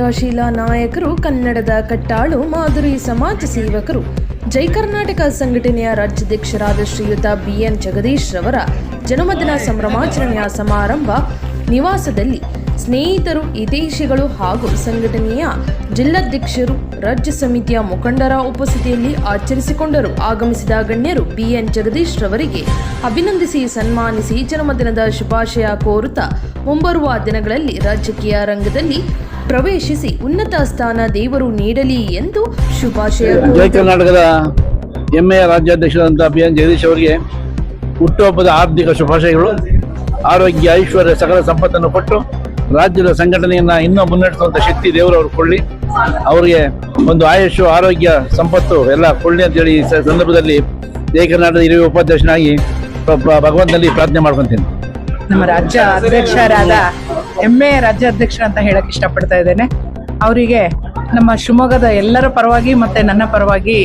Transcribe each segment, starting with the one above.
ಕ್ರಿಯಾಶೀಲ ನಾಯಕರು, ಕನ್ನಡದ ಕಟ್ಟಾಳು ಮಾಧುರಿ ಸಮಾಜ ಸೇವಕರು. ಜೈ ಕರ್ನಾಟಕ ಸಂಘಟನೆಯ ರಾಜ್ಯಾಧ್ಯಕ್ಷರಾದ ಶ್ರೀಯುತ ಬಿಎನ್ ಜಗದೀಶ್ ರವರ ಜನ್ಮದಿನ ಸಂಭ್ರಮಾಚರಣೆಯ ಸಮಾರಂಭ ನಿವಾಸದಲ್ಲಿ ಸ್ನೇಹಿತರು ಹಿತೈಷಿಗಳು ಹಾಗೂ ಸಂಘಟನೆಯ ಜಿಲ್ಲಾಧ್ಯಕ್ಷರು, ರಾಜ್ಯ ಸಮಿತಿಯ ಮುಖಂಡರ ಉಪಸ್ಥಿತಿಯಲ್ಲಿ ಆಚರಿಸಿಕೊಂಡರು. ಆಗಮಿಸಿದ ಗಣ್ಯರು ಬಿಎನ್ ಜಗದೀಶ್ ರವರಿಗೆ ಅಭಿನಂದಿಸಿ ಸನ್ಮಾನಿಸಿ ಜನ್ಮದಿನದ ಶುಭಾಶಯ ಕೋರುತ್ತಾ ಮುಂಬರುವ ದಿನಗಳಲ್ಲಿ ರಾಜಕೀಯ ರಂಗದಲ್ಲಿ ಪ್ರವೇಶಿಸಿ ಉನ್ನತ ಸ್ಥಾನ ದೇವರು ನೀಡಲಿ ಎಂದು ಶುಭಾಶಯ ಜಯ ಕೋರಿದರು. ಕರ್ನಾಟಕದ ಹೆಮ್ಮೆಯ ರಾಜ್ಯಾಧ್ಯಕ್ಷರಾದಂತಹ ಬಿ ಎನ್ ಜಗದೀಶ್ ಅವರಿಗೆ ಹುಟ್ಟುಹಬ್ಬದ ಆರ್ಥಿಕ ಶುಭಾಶಯಗಳು. ಆರೋಗ್ಯ ಐಶ್ವರ್ಯ ಸಕಲ ಸಂಪತ್ತನ್ನು ಕೊಟ್ಟು ರಾಜ್ಯದ ಸಂಘಟನೆಯನ್ನ ಇನ್ನೂ ಮುನ್ನಡೆಸುವಂತ ಶಕ್ತಿ ದೇವರು ಅವರು ಕೊಳ್ಳಿ ಅವರಿಗೆ ಒಂದು ಆಯುಷು ಆರೋಗ್ಯ ಸಂಪತ್ತು ಎಲ್ಲ ಕೊಳ್ಳಿ ಅಂತೇಳಿ ಈ ಸಂದರ್ಭದಲ್ಲಿ ಜಯ ಕರ್ನಾಟಕದ ಹಿರಿಯ ಉಪಾಧ್ಯಕ್ಷನಾಗಿ ಭಗವಂತನಲ್ಲಿ ಪ್ರಾರ್ಥನೆ ಮಾಡ್ಕೊತೀನಿ. ನಮ್ಮ ರಾಜ್ಯ ಅಧ್ಯಕ್ಷರಾದ ಹೆಮ್ಮೆಯ ರಾಜ್ಯಾಧ್ಯಕ್ಷ ಅಂತ ಹೇಳಕ್ ಇಷ್ಟಪಡ್ತಾ ಇದ್ದೇನೆ. ಅವರಿಗೆ ನಮ್ಮ ಶಿವಮೊಗ್ಗದ ಎಲ್ಲರ ಪರವಾಗಿ ಮತ್ತೆ ನನ್ನ ಪರವಾಗಿ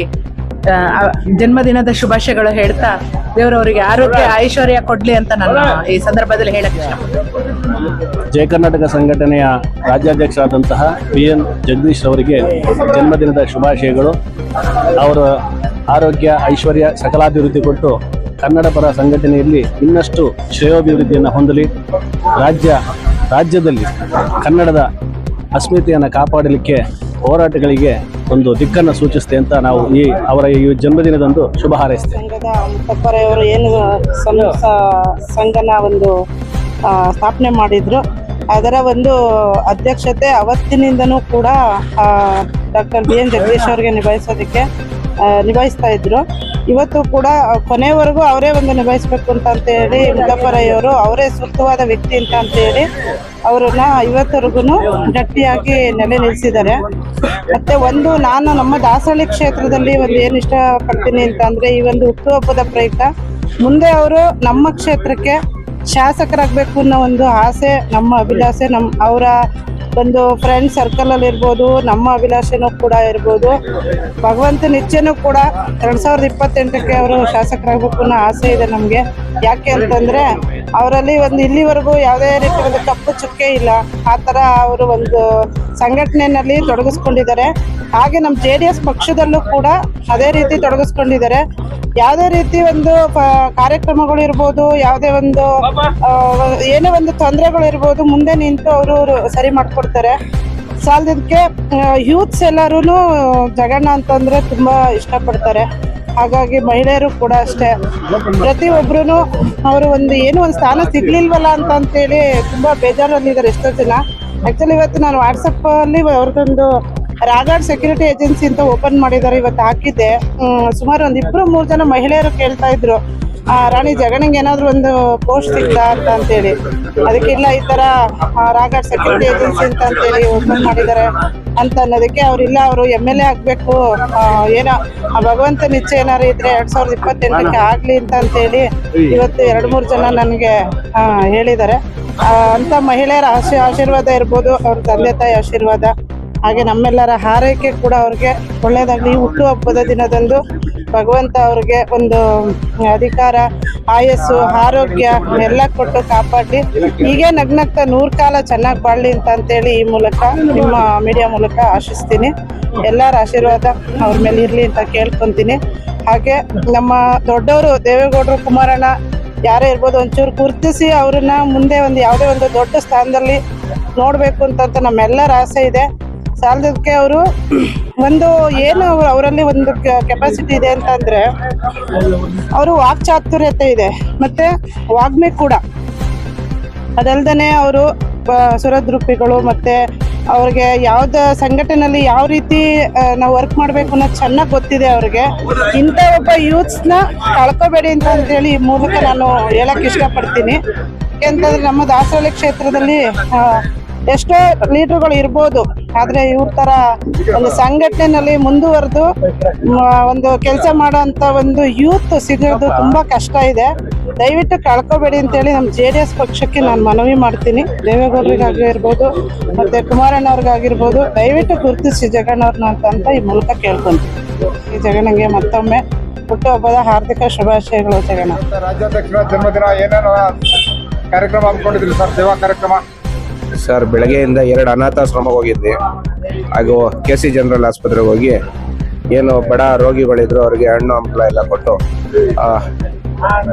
ಜನ್ಮದಿನದ ಶುಭಾಶಯಗಳು ಹೇಳ್ತಾ ದೇವರವರಿಗೆ ಆರೋಗ್ಯ, ಐಶ್ವರ್ಯ ಕೊಡ್ಲಿ ಅಂತ ನಾನು ಈ ಸಂದರ್ಭದಲ್ಲಿ ಹೇಳಕ್ ಜಯ ಕರ್ನಾಟಕ ಸಂಘಟನೆಯ ರಾಜ್ಯಾಧ್ಯಕ್ಷರಾದಂತಹ ಪಿ ಎನ್ ಜಗದೀಶ್ ಅವರಿಗೆ ಜನ್ಮದಿನದ ಶುಭಾಶಯಗಳು. ಅವರ ಆರೋಗ್ಯ, ಐಶ್ವರ್ಯ ಸಕಲಾಭಿವೃದ್ಧಿ ಕೊಟ್ಟು ಕನ್ನಡ ಪರ ಸಂಘಟನೆಯಲ್ಲಿ ಇನ್ನಷ್ಟು ಶ್ರೇಯೋಭಿವೃದ್ಧಿಯನ್ನು ಹೊಂದಲಿ. ರಾಜ್ಯ ರಾಜ್ಯದಲ್ಲಿ ಕನ್ನಡದ ಅಸ್ಮಿತೆಯನ್ನು ಕಾಪಾಡಲಿಕ್ಕೆ ಹೋರಾಟಗಳಿಗೆ ಒಂದು ದಿಕ್ಕನ್ನು ಸೂಚಿಸುತ್ತೆ ಅಂತ ನಾವು ಈ ಅವರ ಈ ಜನ್ಮದಿನದಂದು ಶುಭ ಹಾರೈಸ್ತೇವೆ. ಸಂಘದ ಮುತ್ತಪ್ಪರೆಯವರು ಏನು ಸಂಘನ ಒಂದು ಸ್ಥಾಪನೆ ಮಾಡಿದ್ರು. ಅದರ ಒಂದು ಅಧ್ಯಕ್ಷತೆ ಅವತ್ತಿನಿಂದನೂ ಕೂಡ ಡಾಕ್ಟರ್ ಬಿ ಎನ್ ಜಗದೀಶ್ ಅವರಿಗೆ ನಿಭಾಯಿಸೋದಕ್ಕೆ ನಿಭಾಯಿಸ್ತಾ ಇದ್ರು. ಇವತ್ತು ಕೂಡ ಕೊನೆವರೆಗೂ ಅವರೇ ಒಂದು ನಿಭಾಯಿಸ್ಬೇಕು ಅಂತ ಹೇಳಿ ಮುದ್ದಪ್ಪರಯ್ಯವರು ಅವರೇ ಸೂಕ್ತವಾದ ವ್ಯಕ್ತಿ ಅಂತ ಅಂತ ಹೇಳಿ ಅವರನ್ನ ಇವತ್ತವರೆಗೂ ಗಟ್ಟಿಯಾಗಿ ನೆಲೆ ನಿಲ್ಲಿಸಿದ್ದಾರೆ. ಮತ್ತೆ ಒಂದು, ನಾನು ನಮ್ಮ ದಾಸಹಳ್ಳಿ ಕ್ಷೇತ್ರದಲ್ಲಿ ಒಂದು ಏನು ಇಷ್ಟಪಡ್ತೀನಿ ಅಂತ ಅಂದ್ರೆ ಈ ಒಂದು ಹುಟ್ಟುಹಬ್ಬದ ಪ್ರಯುಕ್ತ, ಮುಂದೆ ಅವರು ನಮ್ಮ ಕ್ಷೇತ್ರಕ್ಕೆ ಶಾಸಕರಾಗಬೇಕು ಅನ್ನೋ ಒಂದು ಆಸೆ, ನಮ್ಮ ಅಭಿಲಾಷೆ ನಮ್ಮ ಅವರ ಒಂದು ಫ್ರೆಂಡ್ ಸರ್ಕಲ್ ಅಲ್ಲಿ ಇರ್ಬೋದು, ನಮ್ಮ ಅಭಿಲಾಷೆನೂ ಕೂಡ ಇರ್ಬೋದು. ಭಗವಂತನ ಇಚ್ಛೆನೂ ಕೂಡ ಎರಡ್ ಸಾವಿರದ ಇಪ್ಪತ್ತೆಂಟಕ್ಕೆ ಅವರು ಶಾಸಕರಾಗಬೇಕು ಅನ್ನೋ ಆಸೆ ಇದೆ ನಮಗೆ. ಯಾಕೆ ಅಂತಂದ್ರೆ ಅವರಲ್ಲಿ ಒಂದು ಇಲ್ಲಿವರೆಗೂ ಯಾವುದೇ ರೀತಿ ಒಂದು ಕಪ್ಪು ಚುಕ್ಕೆ ಇಲ್ಲ. ಆ ಥರ ಅವರು ಒಂದು ಸಂಘಟನೆಯಲ್ಲಿ ತೊಡಗಿಸ್ಕೊಂಡಿದ್ದಾರೆ. ಹಾಗೆ ನಮ್ಮ ಜೆ ಪಕ್ಷದಲ್ಲೂ ಕೂಡ ಅದೇ ರೀತಿ ತೊಡಗಿಸ್ಕೊಂಡಿದ್ದಾರೆ. ಯಾವುದೇ ರೀತಿ ಒಂದು ಕಾರ್ಯಕ್ರಮಗಳು ಇರ್ಬೋದು, ಯಾವುದೇ ಒಂದು ಏನೇ ಒಂದು ತೊಂದರೆಗಳು ಇರ್ಬೋದು, ಮುಂದೆ ನಿಂತು ಅವರು ಸರಿ ಮಾಡಿಕೊಡ್ತಾರೆ. ಸಾಲದಕ್ಕೆ ಯೂತ್ಸ್ ಎಲ್ಲರೂ ಜಗಣ್ಣ ಅಂತಂದರೆ ತುಂಬ ಇಷ್ಟಪಡ್ತಾರೆ. ಹಾಗಾಗಿ ಮಹಿಳೆಯರು ಕೂಡ ಅಷ್ಟೇ. ಪ್ರತಿಯೊಬ್ಬರೂ ಅವರು ಒಂದು ಏನು ಒಂದು ಸ್ಥಾನ ಸಿಗ್ಲಿಲ್ವಲ್ಲ ಅಂತ ಅಂತೇಳಿ ತುಂಬ ಬೇಜಾರಲ್ಲಿದ್ದಾರೆ ಎಷ್ಟೋ ಜನ. ಆ್ಯಕ್ಚುಲಿ ಇವತ್ತು ನಾನು ವಾಟ್ಸಪ್ಪಲ್ಲಿ ಅವ್ರದ್ದೊಂದು ರಾಗಾಡ್ ಸೆಕ್ಯೂರಿಟಿ ಏಜೆನ್ಸಿ ಅಂತ ಓಪನ್ ಮಾಡಿದ್ದಾರೆ ಇವತ್ತು ಹಾಕಿದ್ದೆ. ಸುಮಾರು ಒಂದ್ ಇಬ್ರು ಮೂರ್ ಜನ ಮಹಿಳೆಯರು ಕೇಳ್ತಾ ಇದ್ರು. ಆ, ರಾಣಿ ಜಗಣಿಗೆ ಏನಾದ್ರು ಒಂದು ಪೋಸ್ಟ್ ಸಿಗ್ತಾ ಅಂತ ಅಂತೇಳಿ. ಅದಕ್ಕಿಲ್ಲ ಈ ತರ ರಾಗಾಡ್ ಸೆಕ್ಯೂರಿಟಿ ಏಜೆನ್ಸಿ ಅಂತ ಅಂತೇಳಿ ಓಪನ್ ಮಾಡಿದ್ದಾರೆ ಅಂತ ಅನ್ನೋದಕ್ಕೆ ಅವ್ರಿಲ್ಲ ಅವರು ಎಂ ಎಲ್ ಎ ಆಗ್ಬೇಕು. ಏನೋ ಆ ಭಗವಂತನ ಇಚ್ಛೆ ಏನಾರು ಇದ್ರೆ ಎರಡ್ ಸಾವಿರದ ಇಪ್ಪತ್ತೆಂಟಕ್ಕೆ ಆಗ್ಲಿ ಅಂತ ಅಂತೇಳಿ ಇವತ್ತು ಎರಡ್ ಮೂರ್ ಜನ ನನಗೆ ಹೇಳಿದ್ದಾರೆ. ಅಂತ ಮಹಿಳೆಯರ ಆಶೀ ಆಶೀರ್ವಾದ ಇರ್ಬೋದು ಅವ್ರ ತಂದೆ ತಾಯಿ ಆಶೀರ್ವಾದ. ಹಾಗೆ ನಮ್ಮೆಲ್ಲರ ಹಾರೈಕೆ ಕೂಡ ಅವ್ರಿಗೆ ಒಳ್ಳೆಯದಾಗಿ ಈ ಹುಟ್ಟುಹಬ್ಬದ ದಿನದಂದು ಭಗವಂತ ಅವ್ರಿಗೆ ಒಂದು ಅಧಿಕಾರ, ಆಯಸ್ಸು, ಆರೋಗ್ಯ ಎಲ್ಲ ಕೊಟ್ಟು ಕಾಪಾಡಿ. ಹೀಗೆ ನಗ್ನಗ್ತಾ ನೂರು ಕಾಲ ಚೆನ್ನಾಗಿ ಬಾಳಲಿ ಅಂತ ಅಂತೇಳಿ ಈ ಮೂಲಕ, ನಿಮ್ಮ ಮೀಡಿಯಾ ಮೂಲಕ ಆಶಿಸ್ತೀನಿ. ಎಲ್ಲರ ಆಶೀರ್ವಾದ ಅವ್ರ ಮೇಲೆ ಇರಲಿ ಅಂತ ಕೇಳ್ಕೊತೀನಿ. ಹಾಗೆ ನಮ್ಮ ದೊಡ್ಡವರು ದೇವೇಗೌಡರು, ಕುಮಾರಣ್ಣ ಯಾರೇ ಇರ್ಬೋದು ಒಂಚೂರು ಗುರುತಿಸಿ ಅವ್ರನ್ನ ಮುಂದೆ ಒಂದು ಯಾವುದೇ ಒಂದು ದೊಡ್ಡ ಸ್ಥಾನದಲ್ಲಿ ನೋಡಬೇಕು ಅಂತ ನಮ್ಮೆಲ್ಲರ ಆಸೆ ಇದೆ. ಸಾಲದಕ್ಕೆ ಅವರು ಒಂದು ಏನು ಅವರಲ್ಲಿ ಒಂದು ಕೆಪಾಸಿಟಿ ಇದೆ ಅಂತಂದ್ರೆ ಅವರು ವಾಕ್ಚಾತುರ್ಯತೆ ಇದೆ, ಮತ್ತೆ ವಾಗ್ಮೆ ಕೂಡ. ಅದಲ್ದೇ ಅವರು ಸುರದ್ರೂಪಿಗಳು ಮತ್ತೆ ಅವ್ರಿಗೆ ಯಾವ್ದು ಸಂಘಟನೆಯಲ್ಲಿ ಯಾವ ರೀತಿ ನಾವು ವರ್ಕ್ ಮಾಡಬೇಕು ಅನ್ನೋದು ಚೆನ್ನಾಗಿ ಗೊತ್ತಿದೆ ಅವ್ರಿಗೆ. ಇಂಥ ಒಬ್ಬ ಯೂತ್ಸ್ನ ಕಳ್ಕೋಬೇಡಿ ಅಂತ ಅಂತೇಳಿ ಈ ಮೂಲಕ ನಾನು ಹೇಳಕ್ ಇಷ್ಟಪಡ್ತೀನಿ. ಯಾಕೆಂತಂದ್ರೆ ನಮ್ಮ ದಾಸವಾಳಿ ಕ್ಷೇತ್ರದಲ್ಲಿ ಎಷ್ಟೋ ಲೀಡರ್ಗಳು ಇರ್ಬೋದು. ಆದ್ರೆ ಇವ್ರ ತರ ಒಂದು ಸಂಘಟನೆಯಲ್ಲಿ ಮುಂದುವರೆದು ಒಂದು ಕೆಲಸ ಮಾಡೋಂತ ಒಂದು ಯೂತ್ ಸಿಗೋದು ತುಂಬಾ ಕಷ್ಟ ಇದೆ. ದಯವಿಟ್ಟು ಕಳ್ಕೊಬೇಡಿ ಅಂತೇಳಿ ನಮ್ಮ ಜೆ ಡಿ ಎಸ್ ಪಕ್ಷಕ್ಕೆ ನಾನು ಮನವಿ ಮಾಡ್ತೀನಿ. ದೇವೇಗೌಡರಿಗಾಗಿರ್ಬೋದು ಮತ್ತೆ ಕುಮಾರಣ್ಣವ್ರಿಗಾಗಿರ್ಬೋದು, ದಯವಿಟ್ಟು ಗುರುತಿಸಿ ಜಗಣ್ಣವ್ರನ್ನ ಅಂತ ಅಂತ ಈ ಮೂಲಕ ಕೇಳ್ಕೊಂತೀನಿ. ಈ ಜಗಣ್ಣಂಗೆ ಮತ್ತೊಮ್ಮೆ ಹುಟ್ಟುಹಬ್ಬದ ಹಾರ್ದಿಕ ಶುಭಾಶಯಗಳು ಜಗಣ್ಣ. ರಾಜ್ಯಾಧ್ಯಕ್ಷರ ಜನ್ಮದಿನ ಏನೇನು ಕಾರ್ಯಕ್ರಮ ಹಮ್ಮಿಕೊಂಡಿದ್ರಿ ಸರ್, ಸೇವಾ ಕಾರ್ಯಕ್ರಮ? ಸರ್, ಬೆಳಗ್ಗೆಯಿಂದ ಎರಡು ಅನಾಥಾಶ್ರಮ ಹೋಗಿದ್ವಿ. ಹಾಗೂ ಕೆ ಸಿ ಜನರಲ್ ಆಸ್ಪತ್ರೆಗೆ ಹೋಗಿ ಏನು ಬಡ ರೋಗಿಗಳಿದ್ರು ಅವರಿಗೆ ಹಣ್ಣು, ಹಂಪಲ ಎಲ್ಲ ಕೊಟ್ಟು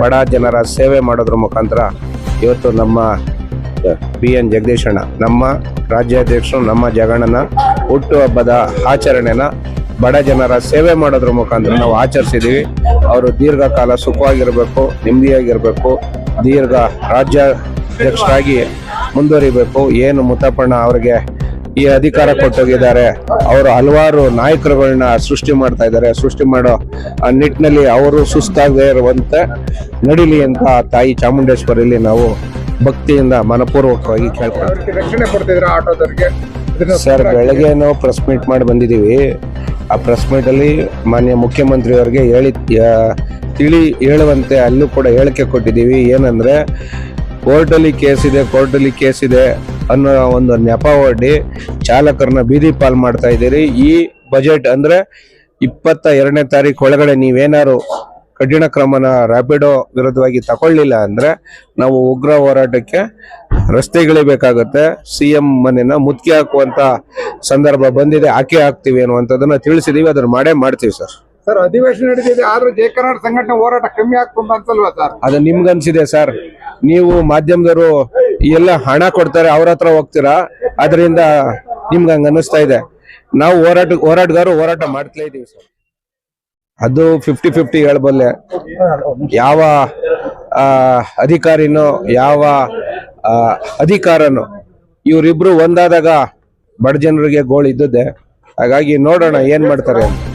ಬಡ ಜನರ ಸೇವೆ ಮಾಡೋದ್ರ ಮುಖಾಂತರ ಇವತ್ತು ನಮ್ಮ ಬಿ ಎನ್ ಜಗದೀಶಣ್ಣ ನಮ್ಮ ರಾಜ್ಯಾಧ್ಯಕ್ಷರು, ನಮ್ಮ ಜಗಣ್ಣನ ಹುಟ್ಟುಹಬ್ಬದ ಆಚರಣೆನ ಬಡ ಜನರ ಸೇವೆ ಮಾಡೋದ್ರ ಮುಖಾಂತರ ನಾವು ಆಚರಿಸಿದ್ದೀವಿ ಅವರು ದೀರ್ಘಕಾಲ ಸುಖವಾಗಿರಬೇಕು, ನೆಮ್ಮದಿಯಾಗಿರಬೇಕು. ದೀರ್ಘ ರಾಜ್ಯಾಧ್ಯಕ್ಷರಾಗಿ ಮುಂದುವರಿಬೇಕು ಏನು ಮುತ್ತಪ್ಪಣ್ಣ ಅವರಿಗೆ ಈ ಅಧಿಕಾರ ಕೊಟ್ಟೋಗಿದ್ದಾರೆ. ಅವರು ಹಲವಾರು ನಾಯಕರುಗಳನ್ನ ಸೃಷ್ಟಿ ಮಾಡ್ತಾ ಇದ್ದಾರೆ. ಸೃಷ್ಟಿ ಮಾಡೋ ಆ ನಿಟ್ಟಿನಲ್ಲಿ ಅವರು ಸುಸ್ತಾಗದೇ ಇರುವಂತೆ ನಡೀಲಿ ಅಂತ ತಾಯಿ ಚಾಮುಂಡೇಶ್ವರಿಲಿ ನಾವು ಭಕ್ತಿಯಿಂದ ಮನಪೂರ್ವಕವಾಗಿ ಕೇಳ್ಕೊಳ್ತೀವಿ. ಸರ್ ಬೆಳಗ್ಗೆ ನಾವು ಪ್ರೆಸ್ ಮೀಟ್ ಮಾಡಿ ಬಂದಿದ್ದೀವಿ. ಆ ಪ್ರೆಸ್ ಮೀಟ್ ಅಲ್ಲಿ ಮಾನ್ಯ ಮುಖ್ಯಮಂತ್ರಿ ಅವರಿಗೆ ಹೇಳಿ ತಿಳಿ ಹೇಳುವಂತೆ ಅಲ್ಲೂ ಕೂಡ ಹೇಳಿಕೆ ಕೊಟ್ಟಿದ್ದೀವಿ. ಏನಂದ್ರೆ ಕೋರ್ಟಲ್ಲಿ ಕೇಸ್ ಇದೆ ಕೋರ್ಟಲ್ಲಿ ಕೇಸ್ ಇದೆ ಅನ್ನೋ ಒಂದು ನೆಪ ಒಡ್ಡಿ ಚಾಲಕರನ್ನ ಬೀದಿ ಪಾಲ್ ಮಾಡ್ತಾ ಇದ್ದೀರಿ. ಈ ಬಜೆಟ್ ಅಂದ್ರೆ ಇಪ್ಪತ್ತ ಎರಡನೇ ತಾರೀಕು ಒಳಗಡೆ ನೀವೇನಾರು ಕಠಿಣ ಕ್ರಮನ ರ್ಯಾಪಿಡೋ ವಿರುದ್ಧವಾಗಿ ತಗೊಳ್ಳಿಲ್ಲ ಅಂದ್ರೆ ನಾವು ಉಗ್ರ ಹೋರಾಟಕ್ಕೆ ರಸ್ತೆಗಳಿಬೇಕಾಗತ್ತೆ. ಸಿ ಎಂ ಮನೆನ ಮುತ್ತಿಗೆ ಹಾಕುವಂತ ಸಂದರ್ಭ ಬಂದಿದೆ ಹಾಕಿ ಹಾಕ್ತಿವಿ ಅನ್ನುವಂಥದ್ದನ್ನ ತಿಳಿಸಿದೀವಿ ಅದನ್ನ ಮಾಡೇ ಮಾಡ್ತೀವಿ ಸರ್. ಸರ್ ಅಧಿವೇಶನ ನಡೀತಿದೆ ಆದ್ರೂ ಜಯ ಕರ್ನಾಟಕ ಸಂಘಟನೆ ಹೋರಾಟ ಕಮ್ಮಿ ಆಗ್ತದೆ ಅನ್ಸಲ್ವಾ ಸರ್? ಅದು ನಿಮ್ಗನ್ಸಿದೆ ಸರ್. ನೀವು ಮಾಧ್ಯಮದವರು ಎಲ್ಲ ಹಣ ಕೊಡ್ತಾರೆ, ಅವ್ರ ಹತ್ರ ಹೋಗ್ತೀರಾ? ಅದರಿಂದ ನಿಮ್ಗೆ ಹಂಗ ಅನ್ನಿಸ್ತಾ ಇದೆ. ನಾವು ಹೋರಾಟ, ಹೋರಾಟಗಾರರು ಹೋರಾಟ ಮಾಡ್ತಲೇ ಇದೀವಿ ಸರ್. ಅದು ಫಿಫ್ಟಿ ಫಿಫ್ಟಿ ಹೇಳ್ಬಲ್ಲೆ. ಯಾವ ಅಧಿಕಾರಿನೋ, ಯಾವ ಅಧಿಕಾರನೋ, ಇವರಿಬ್ರು ಒಂದಾದಾಗ ಬಡ ಜನರಿಗೆ ಗೋಳು ಇದ್ದದ್ದೆ. ಹಾಗಾಗಿ ನೋಡೋಣ ಏನ್ ಮಾಡ್ತಾರೆ ಅಂತ.